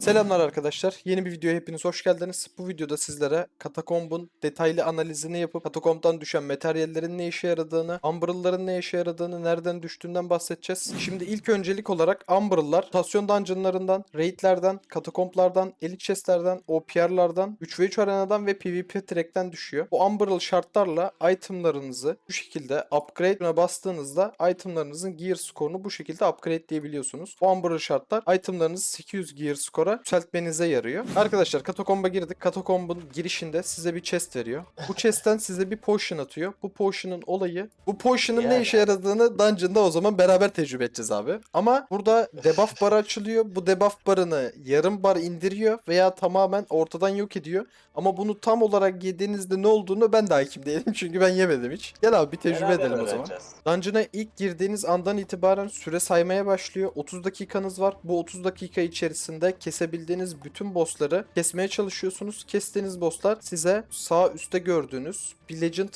Selamlar arkadaşlar. Yeni bir videoya hepiniz hoş geldiniz. Bu videoda sizlere Katakomb'un detaylı analizini yapıp Katakomb'dan düşen materyallerin ne işe yaradığını, Umbral'ların ne işe yaradığını, nereden düştüğünden bahsedeceğiz. Şimdi ilk öncelik olarak Umbral'lar mutasyon dungeonlarından, raidlerden, katakomplardan, elite chestlerden, OPR'lardan, 3v3 arenadan ve PvP track'ten düşüyor. Bu Umbral şartlarla itemlarınızı bu şekilde upgrade'ine bastığınızda itemlarınızın gear skorunu bu şekilde upgrade diyebiliyorsunuz. Bu Umbral şartlar itemlarınızı 800 gear skora yükseltmenize yarıyor. Arkadaşlar Katakomb'a girdik. Katakomb'un girişinde size bir chest veriyor. Bu chest'ten size bir potion atıyor. Bu potion'un olayı bu potion'un ne Yani. işe yaradığını dungeon'da o zaman beraber tecrübe edeceğiz abi. Ama burada debuff barı açılıyor. Bu debuff barını yarım bar indiriyor veya tamamen ortadan yok ediyor. Ama bunu tam olarak yediğinizde ne olduğunu ben de hakim değilim. Çünkü ben yemedim hiç. Gel abi bir tecrübe Beraber edelim o zaman. öğreneceğiz. Dungeon'a ilk girdiğiniz andan itibaren süre saymaya başlıyor. 30 dakikanız var. Bu 30 dakika içerisinde kesebildiğiniz bütün bossları kesmeye çalışıyorsunuz. Kestiğiniz bosslar size sağ üstte gördüğünüz bir Legend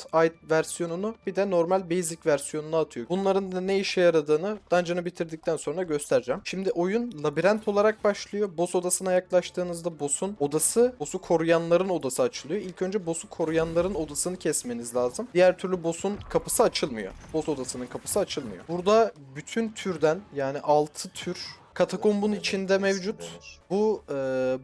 versiyonunu bir de normal basic versiyonunu atıyor. Bunların da ne işe yaradığını Dungeon'ı bitirdikten sonra göstereceğim. Şimdi oyun labirent olarak başlıyor. Boss odasına yaklaştığınızda boss'un odası, boss'u koruyanların odası açılıyor. İlk önce boss'u koruyanların odasını kesmeniz lazım. Diğer türlü boss'un kapısı açılmıyor. Boss odasının kapısı açılmıyor. Burada bütün türden yani 6 tür katakombun içinde mevcut. Bu e,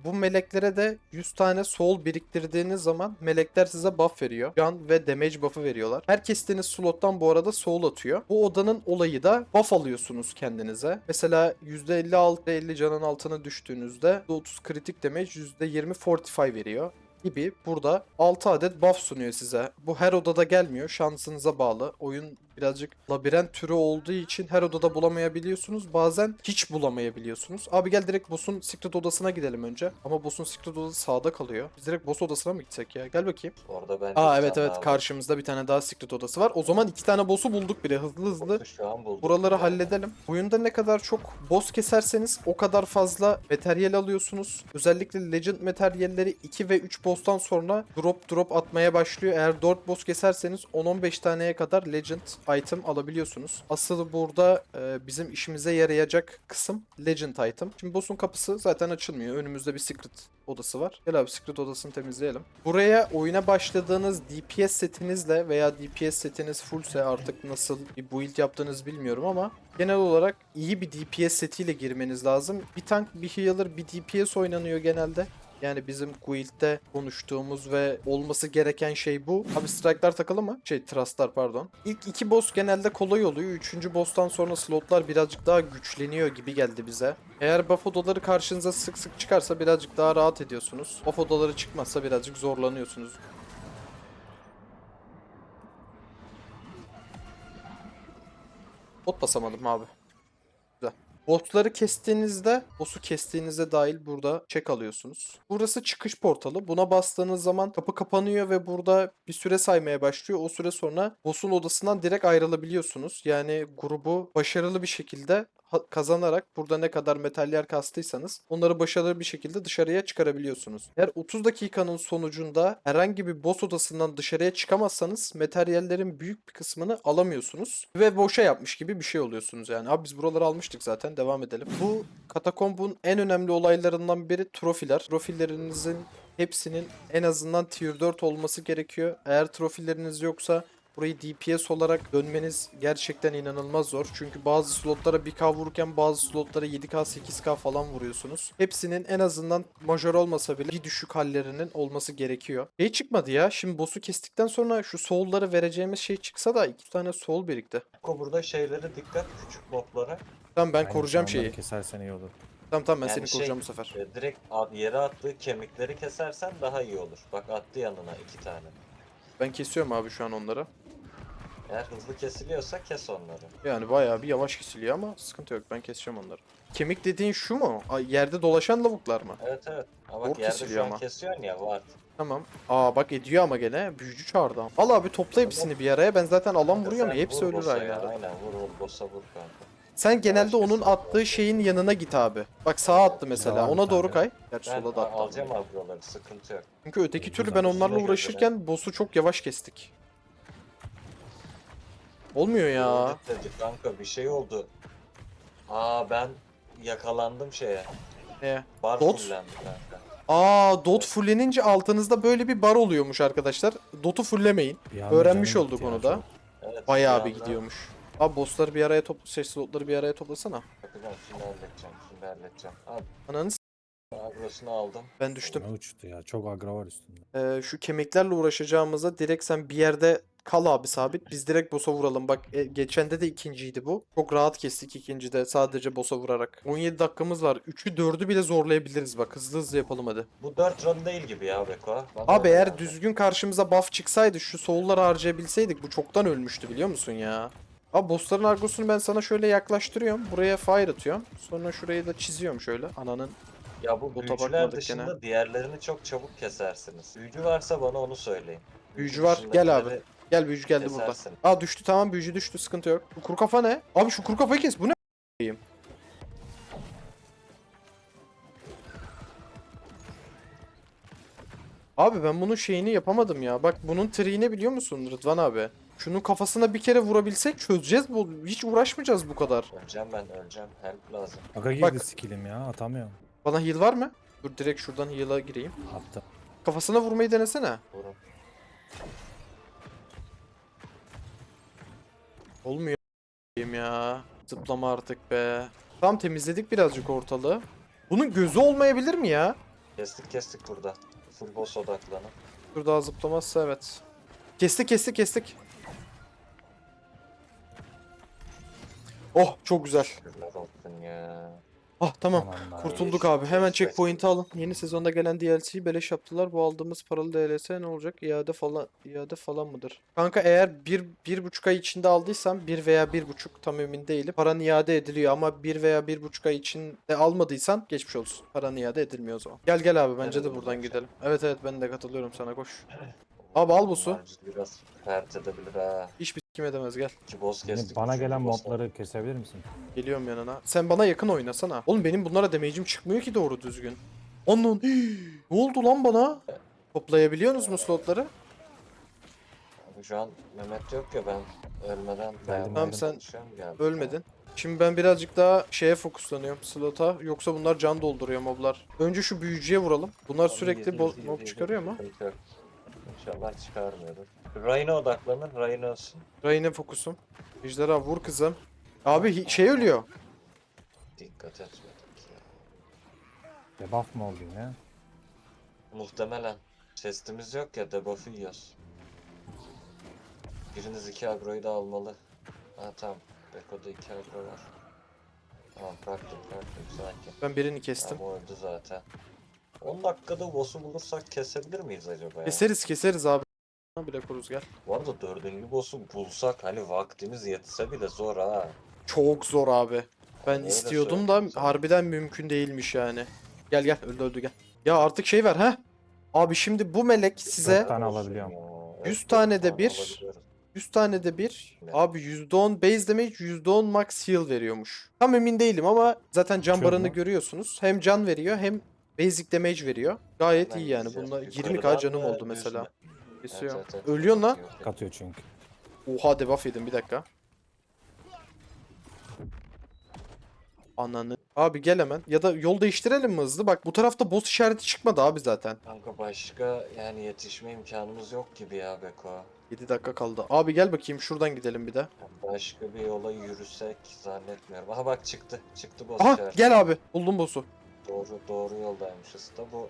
bu meleklere de 100 tane soul biriktirdiğiniz zaman melekler size buff veriyor. Can ve damage buff'ı veriyorlar. Her kestiğiniz slottan bu arada soul atıyor. Bu odanın olayı da buff alıyorsunuz kendinize. Mesela %56 50 canın altına düştüğünüzde %30 kritik damage %20 fortify veriyor gibi burada 6 adet buff sunuyor size. Bu her odada gelmiyor. Şansınıza bağlı. Oyun birazcık labirent türü olduğu için her odada bulamayabiliyorsunuz. Bazen hiç bulamayabiliyorsunuz. Abi gel direkt boss'un secret odasına gidelim önce. Ama boss'un secret odası sağda kalıyor. Biz direkt boss odasına mı gitsek ya? Gel bakayım. Orada bence Aa evet evet karşımızda bir tane daha secret odası var. O zaman iki tane boss'u bulduk bile hızlı hızlı. Şu an bulduk. Buraları Yani. halledelim. Oyunda ne kadar çok boss keserseniz o kadar fazla materyal alıyorsunuz. Özellikle legend materyalleri 2 ve 3 boss'tan sonra drop drop atmaya başlıyor. Eğer 4 boss keserseniz 10-15 taneye kadar legend item alabiliyorsunuz. Asıl burada e, bizim işimize yarayacak kısım legend item. Şimdi boss'un kapısı zaten açılmıyor. Önümüzde bir secret odası var. Gel abi secret odasını temizleyelim. Buraya oyuna başladığınız DPS setinizle veya DPS setiniz fullse artık nasıl bir build yaptığınızı bilmiyorum ama genel olarak iyi bir DPS setiyle girmeniz lazım. Bir tank, bir healer, bir DPS oynanıyor genelde. Yani bizim guild'de konuştuğumuz ve olması gereken şey bu. Abi strike'lar takılı mı? Şey trustlar pardon. İlk iki boss genelde kolay oluyor. Üçüncü boss'tan sonra slotlar birazcık daha güçleniyor gibi geldi bize. Eğer buff odaları karşınıza sık sık çıkarsa birazcık daha rahat ediyorsunuz. Buff odaları çıkmazsa birazcık zorlanıyorsunuz. Bot basamadım abi. Botları kestiğinizde, boss'u kestiğinizde dahil burada check alıyorsunuz. Burası çıkış portalı. Buna bastığınız zaman kapı kapanıyor ve burada bir süre saymaya başlıyor. O süre sonra boss'un odasından direkt ayrılabiliyorsunuz. Yani grubu başarılı bir şekilde kazanarak burada ne kadar metaller kastıysanız onları başarılı bir şekilde dışarıya çıkarabiliyorsunuz. Eğer 30 dakikanın sonucunda herhangi bir boss odasından dışarıya çıkamazsanız materyallerin büyük bir kısmını alamıyorsunuz ve boşa yapmış gibi bir şey oluyorsunuz yani. Abi biz buraları almıştık zaten devam edelim. Bu katakombun en önemli olaylarından biri trofiler. Trofilerinizin hepsinin en azından tier 4 olması gerekiyor. Eğer trofileriniz yoksa Burayı DPS olarak dönmeniz gerçekten inanılmaz zor. Çünkü bazı slotlara 1k vururken bazı slotlara 7k 8k falan vuruyorsunuz. Hepsinin en azından majör olmasa bile bir düşük hallerinin olması gerekiyor. Şey çıkmadı ya. Şimdi boss'u kestikten sonra şu soul'ları vereceğimiz şey çıksa da iki tane soul birikti. Ko burada şeylere dikkat küçük moblara. Tamam ben Aynen, koruyacağım şeyi. Kesersen iyi olur. Tamam tamam ben Yani seni şey- koruyacağım bu sefer. E, direkt yere attığı kemikleri kesersen daha iyi olur. Bak attı yanına iki tane. Ben kesiyorum abi şu an onları. Eğer hızlı kesiliyorsa kes onları. Yani bayağı bir yavaş kesiliyor ama sıkıntı yok ben keseceğim onları. Kemik dediğin şu mu? Ay, yerde dolaşan lavuklar mı? Evet evet. Ama Zor bak yerde kesiliyor şu an ama. kesiyorsun ya var. Tamam. Aa bak ediyor ama gene. Büyücü çağırdı. Al abi topla hepsini bir araya. Ben zaten alan vuruyorum Sen ya. Hepsi vur ölür boss'a aynı ya. Aynen vur vur boss'a vur kanka. Sen genelde onun attığı şeyin yanına git abi. Bak sağa attı mesela. Ona doğru kay. Gerçi Ben sola da attı. alacağım abi buraları sıkıntı yok. Çünkü öteki türlü ben onlarla uğraşırken boss'u çok yavaş kestik. Olmuyor ya. Dedi kanka bir şey oldu. Aa ben yakalandım şeye. Neye? Bar Dot? fullendi kanka. Aa dot fullenince altınızda böyle bir bar oluyormuş arkadaşlar. Dot'u fullemeyin. Bir anda Öğrenmiş canım olduk gitti ya onu da. çok. Evet, Bayağı bir bir anda- gidiyormuş. Abi bossları bir araya topla, şey slotları bir araya toplasana. Bakacağım şimdi halledeceğim. Şimdi halledeceğim. Abi Ananı s- agrosunu aldım. ben düştüm. Ne uçtu ya. Çok agro var üstünde. Ee, şu kemiklerle uğraşacağımıza direkt sen bir yerde kal abi sabit. Biz direkt boss'a vuralım. Bak e, geçende de ikinciydi bu. Çok rahat kestik ikincide sadece boss'a vurarak. 17 dakikamız var. 3'ü 4'ü bile zorlayabiliriz bak. Hızlı hızlı yapalım hadi. Bu 4 run değil gibi ya Beko. Bana Abi öyle eğer geldi. düzgün karşımıza buff çıksaydı şu soul'ları harcayabilseydik bu çoktan ölmüştü biliyor musun ya? Abi bossların argosunu ben sana şöyle yaklaştırıyorum. Buraya fire atıyorum. Sonra şurayı da çiziyorum şöyle. Ananın. Ya bu Bota büyücüler bakmadık dışında gene. diğerlerini çok çabuk kesersiniz. Büyücü varsa bana onu söyleyin. Büyücü var. Gel abi. Gel büyücü geldi burada. kesersin. Aa düştü tamam büyücü düştü sıkıntı yok. Bu kuru kafa ne? Abi şu kuru kafayı kes. Bu ne? a**ayım? Abi ben bunun şeyini yapamadım ya. Bak bunun triğini biliyor musun Rıdvan abi? Şunun kafasına bir kere vurabilsek çözeceğiz bu. Hiç uğraşmayacağız bu kadar. Öleceğim ben öleceğim. Help lazım. Aga girdi Bak. skillim ya. Atamıyorum. Bana heal var mı? Dur direkt şuradan heal'a gireyim. Attım. Kafasına vurmayı denesene. Vurun. Olmuyor ya. Zıplama artık be. Tam temizledik birazcık ortalığı. Bunun gözü olmayabilir mi ya? Kestik kestik burada. Full boss odaklanın. Dur daha zıplamazsa evet. Kestik kestik kestik. Oh çok güzel. Şükürler olsun ya. Ah tamam. Be. Kurtulduk abi. Hemen checkpoint'i alın. Yeni sezonda gelen DLC'yi beleş yaptılar. Bu aldığımız paralı DLC ne olacak? İade falan iade falan mıdır? Kanka eğer bir, bir buçuk ay içinde aldıysam bir veya bir buçuk tam emin değilim. Paran iade ediliyor ama bir veya bir buçuk ay içinde almadıysan geçmiş olsun. Paran iade edilmiyor o zaman. Gel gel abi bence de buradan gidelim. Evet evet ben de katılıyorum sana koş. Abi al bu su. Bunlar Biraz pert edebilir ha. Hiçbir kim edemez gel. Boss Beni- kestik. bana üçüncü gelen boss var. mobları kesebilir misin? Geliyorum yanına. Sen bana yakın oynasana. Oğlum benim bunlara damage'im çıkmıyor ki doğru düzgün. Onun ne oldu lan bana? Toplayabiliyorsunuz mu slotları? Abi Şu an Mehmet yok ya ben ölmeden dayanmaya Tamam, sen çalışıyorum, geldim. Ölmedin. Şimdi ben birazcık daha şeye fokuslanıyorum slota. Yoksa bunlar can dolduruyor moblar. Önce şu büyücüye vuralım. Bunlar Tamam, sürekli yedi, bo- yedi, mob yedi, çıkarıyor mu? sıkıntı yok. İnşallah çıkarmıyordur. Rhino odaklanın, Rhino olsun. Rayne fokusum. Ejderha vur kızım. Abi hi- şey ölüyor. Dikkat etmedik ya. Debuff mı oldu yine? Muhtemelen. Chest'imiz yok ya debuff'ı yiyoruz. Biriniz iki agroyu da almalı. Ha tamam. Beko'da iki agro var. Tamam bıraktım bıraktım sakin. Ben birini kestim. Tamam o öldü zaten. 10 dakikada boss'u bulursak kesebilir miyiz acaba ya? Keseriz keseriz abi. Bile koruz gel. Bu arada dördüncü boss'u bulsak hani vaktimiz yetse bile zor ha. Çok zor abi. Ben Öyle istiyordum da sana. harbiden mümkün değilmiş yani. Gel gel öldü öldü gel. Ya artık şey ver ha. Abi şimdi bu melek size Dört tane alabiliyorum. 100 tane de bir. alabiliyoruz. 100 tane de bir. Ne? Abi %10 base damage, %10 max heal veriyormuş. Tam emin değilim ama zaten can barını mu? görüyorsunuz. Hem can veriyor hem basic damage veriyor. Gayet Ben iyi yani. Yukarıdan 20k canım oldu mesela. Kesiyor. Evet, evet, evet. Ölüyorsun lan. Katıyor çünkü. Oha debuff yedim bir dakika. Ananı. Abi gel hemen. Ya da yol değiştirelim mi hızlı? Bak bu tarafta boss işareti çıkmadı abi zaten. Kanka başka yani yetişme imkanımız yok gibi ya Beko. 7 dakika kaldı. Abi gel bakayım şuradan gidelim bir de. Başka bir yola yürüsek zannetmiyorum. Aha bak çıktı. Çıktı boss Aha işareti. gel abi. Buldum boss'u. Doğru doğru yoldaymışız da bu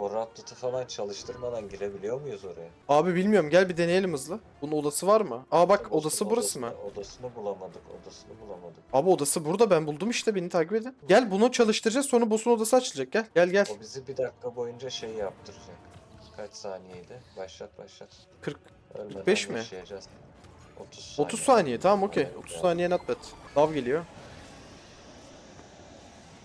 Corrupted'ı falan çalıştırmadan girebiliyor muyuz oraya? Abi bilmiyorum gel bir deneyelim hızlı. Bunun odası var mı? Aa bak Boss'un odası burası mı? odasını- bulamadık. Odasını bulamadık. Abi odası burada ben buldum işte beni takip edin. Gel bunu çalıştıracağız sonra boss'un odası açılacak gel. Gel gel. O bizi bir dakika boyunca şey yaptıracak. Kaç saniyeydi? Başlat başlat. 40 Ölmeden 45 mi? yaşayacağız. 30 saniye. 30 saniye tamam okey. Evet, 30 yani. saniye not bad. Dav geliyor.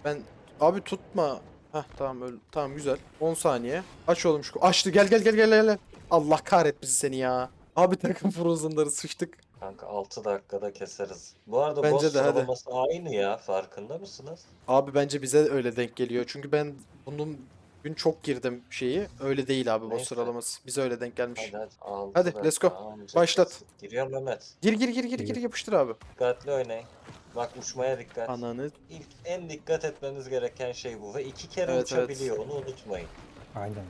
Ben abi tutma. Heh tamam öl tamam güzel. 10 saniye. Aç oğlum şu. Açtı gel gel gel gel gel. Allah kahretmesin seni ya. Abi takım frozen'ları sıçtık. Kanka 6 dakikada keseriz. Bu arada Bence boss de, hadi. sıralaması aynı ya. Farkında mısınız? Abi bence bize öyle denk geliyor. Çünkü ben bunun Gün çok girdim şeyi. Öyle değil abi boss Neyse. sıralaması. Bize öyle denk gelmiş. Hadi hadi. Aldı Hadi, let's go. Başlat. Giriyor Mehmet. Gir gir gir gir gir yapıştır abi. Dikkatli oynayın. Bak uçmaya dikkat. Ananı. İlk en dikkat etmeniz gereken şey bu ve iki kere Evet, evet. uçabiliyor onu unutmayın. Aynen.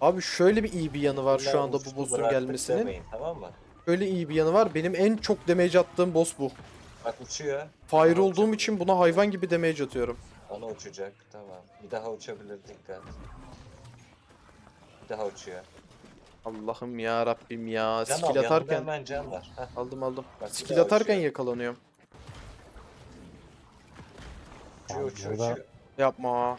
Abi şöyle bir iyi bir yanı var şu anda bu boss'un bıraktık gelmesinin. demeyin, tamam mı? Şöyle iyi bir yanı var. Benim en çok damage attığım boss bu. Bak uçuyor. Fire Daha olduğum için buna hayvan gibi damage atıyorum. Bana uçacak. Tamam. Bir daha uçabilir dikkat. Bir daha uçuyor. Allah'ım ya Rabbim ya. Can al Skill yanında atarken hemen can var. Heh, aldım aldım. Bak bir Skill daha atarken uçuyor. yakalanıyorum. uçuyor uçuyor burada- uçuyor. Yapma.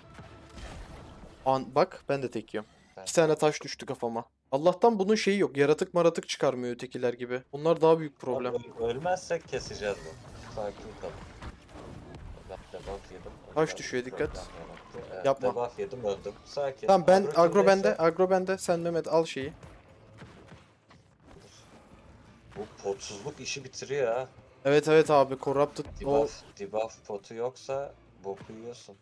An bak ben de tek yiyorum. Ben- İki tane taş düştü kafama. Allah'tan bunun şeyi yok. Yaratık maratık çıkarmıyor ötekiler gibi. Bunlar daha büyük problem. Ölmezsek keseceğiz bunu. Sakin kalın. Debuff yedim. Taş düşüyor, dikkat. Yapma. Debuff yedim öldüm. Sakin. Tamam ben Agro agro bende, agro bende. Sen Mehmet al şeyi. Bu potsuzluk işi bitiriyor ha. Evet evet abi corrupted o Debuff, debuff potu yoksa boku yiyorsun.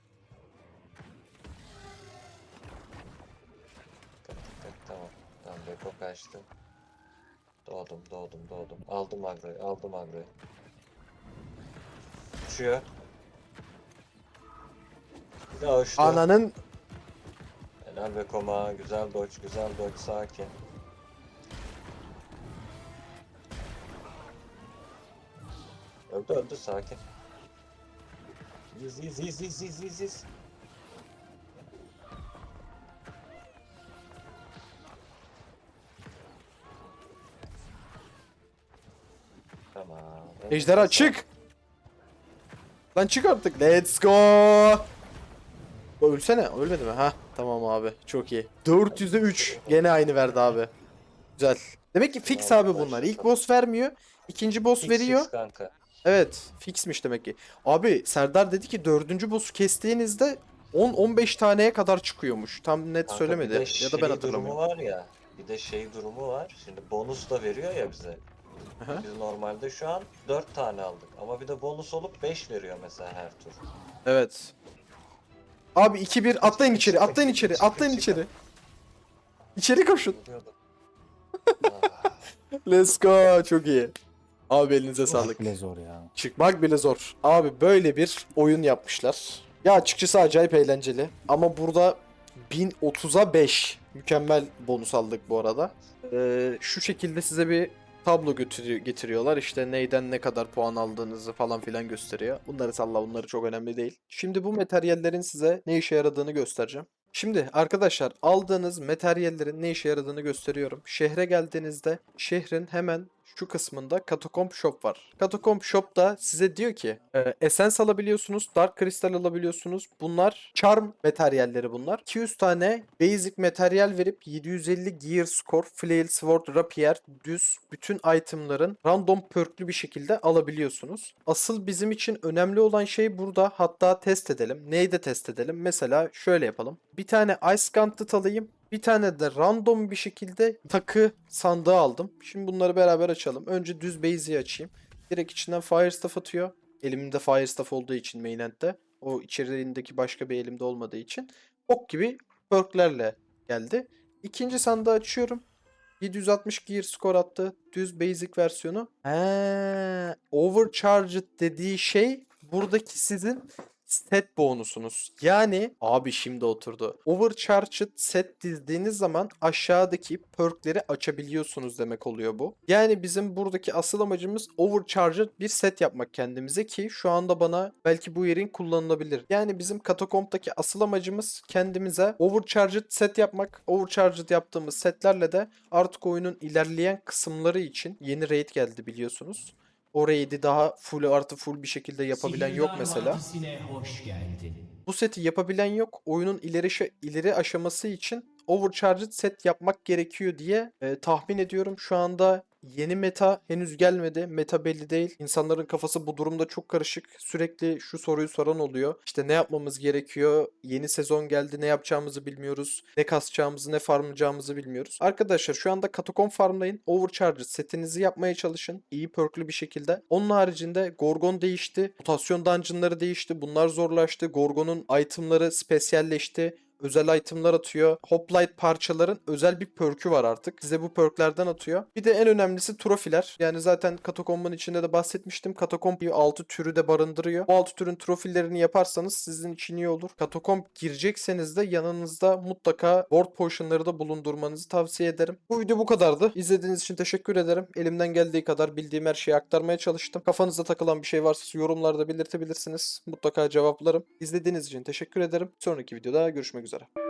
Dikkat dikkat tamam. Tamam Beko kaçtı. Doğdum doğdum doğdum. Aldım agroyu aldım agroyu. Uçuyor. Uçtu. ananın Helal Beko'ma. Güzel dodge güzel dodge sakin. Öldü öldü sakin. İz iz iz iz iz iz iz. Tamam. ejderha çık. Lan çık artık. Let's go. Ölsene. Ölmedi mi? Ha tamam abi. Çok iyi. 400'e 3. Gene aynı verdi abi. Güzel. Demek ki fix abi bunlar. İlk boss vermiyor. ikinci boss Fix, veriyor. fix kanka. Evet. Fixmiş demek ki. Abi Serdar dedi ki dördüncü boss'u kestiğinizde 10-15 taneye kadar çıkıyormuş. Tam net Kanka söylemedi. bir de Ya da şey ben durumu hatırlamıyorum. var ya. Bir de şey durumu var. Şimdi bonus da veriyor ya bize. Aha. Biz normalde şu an 4 tane aldık. Ama bir de bonus olup 5 veriyor mesela her tur. Evet. Abi 2-1 atlayın içeri. Atlayın içeri. Atlayın içeri. İçeri koşun. Let's go. Çok iyi. Abi elinize sağlık. Bile zor ya. Çıkmak bile zor. Abi böyle bir oyun yapmışlar. Ya açıkçası acayip eğlenceli. Ama burada 1030'a 5 mükemmel bonus aldık bu arada. Ee, şu şekilde size bir tablo getiriyorlar. İşte neyden ne kadar puan aldığınızı falan filan gösteriyor. Bunları salla bunları çok önemli değil. Şimdi bu materyallerin size ne işe yaradığını göstereceğim. Şimdi arkadaşlar aldığınız materyallerin ne işe yaradığını gösteriyorum. Şehre geldiğinizde şehrin hemen şu kısmında Katakomb Shop var. Katakomb Shop'ta size diyor ki e, Essence alabiliyorsunuz, Dark Crystal alabiliyorsunuz. Bunlar charm materyalleri bunlar. 200 tane basic materyal verip 750 gear score, flail, sword, rapier, düz bütün itemların random perklü bir şekilde alabiliyorsunuz. Asıl bizim için önemli olan şey burada hatta test edelim. Neyi de test edelim? Mesela şöyle yapalım. Bir tane Ice Gauntlet alayım. Bir tane de random bir şekilde takı sandığı aldım. Şimdi bunları beraber açalım. Önce düz base'i açayım. Direkt içinden Fire Staff atıyor. Elimde Fire Staff olduğu için mainland'de. O içeriğindeki başka bir elimde olmadığı için. Ok gibi perklerle geldi. İkinci sandığı açıyorum. 760 gear score attı. Düz basic versiyonu. He, overcharged dediği şey buradaki sizin set bonusunuz. Yani abi şimdi oturdu. Overcharged set dizdiğiniz zaman aşağıdaki perkleri açabiliyorsunuz demek oluyor bu. Yani bizim buradaki asıl amacımız overcharged bir set yapmak kendimize ki şu anda bana belki bu yerin kullanılabilir. Yani bizim katakomptaki asıl amacımız kendimize overcharged set yapmak. Overcharged yaptığımız setlerle de artık oyunun ilerleyen kısımları için yeni raid geldi biliyorsunuz. O raid'i daha full artı full bir şekilde yapabilen yok mesela. Bu seti yapabilen yok. Oyunun ileri ileri aşaması için overcharged set yapmak gerekiyor diye e, tahmin ediyorum. Şu anda yeni meta henüz gelmedi. Meta belli değil. İnsanların kafası bu durumda çok karışık. Sürekli şu soruyu soran oluyor. İşte ne yapmamız gerekiyor? Yeni sezon geldi. Ne yapacağımızı bilmiyoruz. Ne kasacağımızı, ne farmlayacağımızı bilmiyoruz. Arkadaşlar şu anda Katakom farmlayın. Overcharged setinizi yapmaya çalışın. İyi perklü bir şekilde. Onun haricinde Gorgon değişti. Mutasyon dungeonları değişti. Bunlar zorlaştı. Gorgon'un itemları spesiyalleşti. Özel itemlar atıyor. Hoplite parçaların özel bir perk'ü var artık. Size bu perk'lerden atıyor. Bir de en önemlisi trofiler. Yani zaten katakombun içinde de bahsetmiştim. Katakomb 6 türü de barındırıyor. Bu 6 türün trofillerini yaparsanız sizin için iyi olur. Katakomb girecekseniz de yanınızda mutlaka board potion'ları da bulundurmanızı tavsiye ederim. Bu video bu kadardı. İzlediğiniz için teşekkür ederim. Elimden geldiği kadar bildiğim her şeyi aktarmaya çalıştım. Kafanızda takılan bir şey varsa yorumlarda belirtebilirsiniz. Mutlaka cevaplarım. İzlediğiniz için teşekkür ederim. Sonraki videoda görüşmek üzere.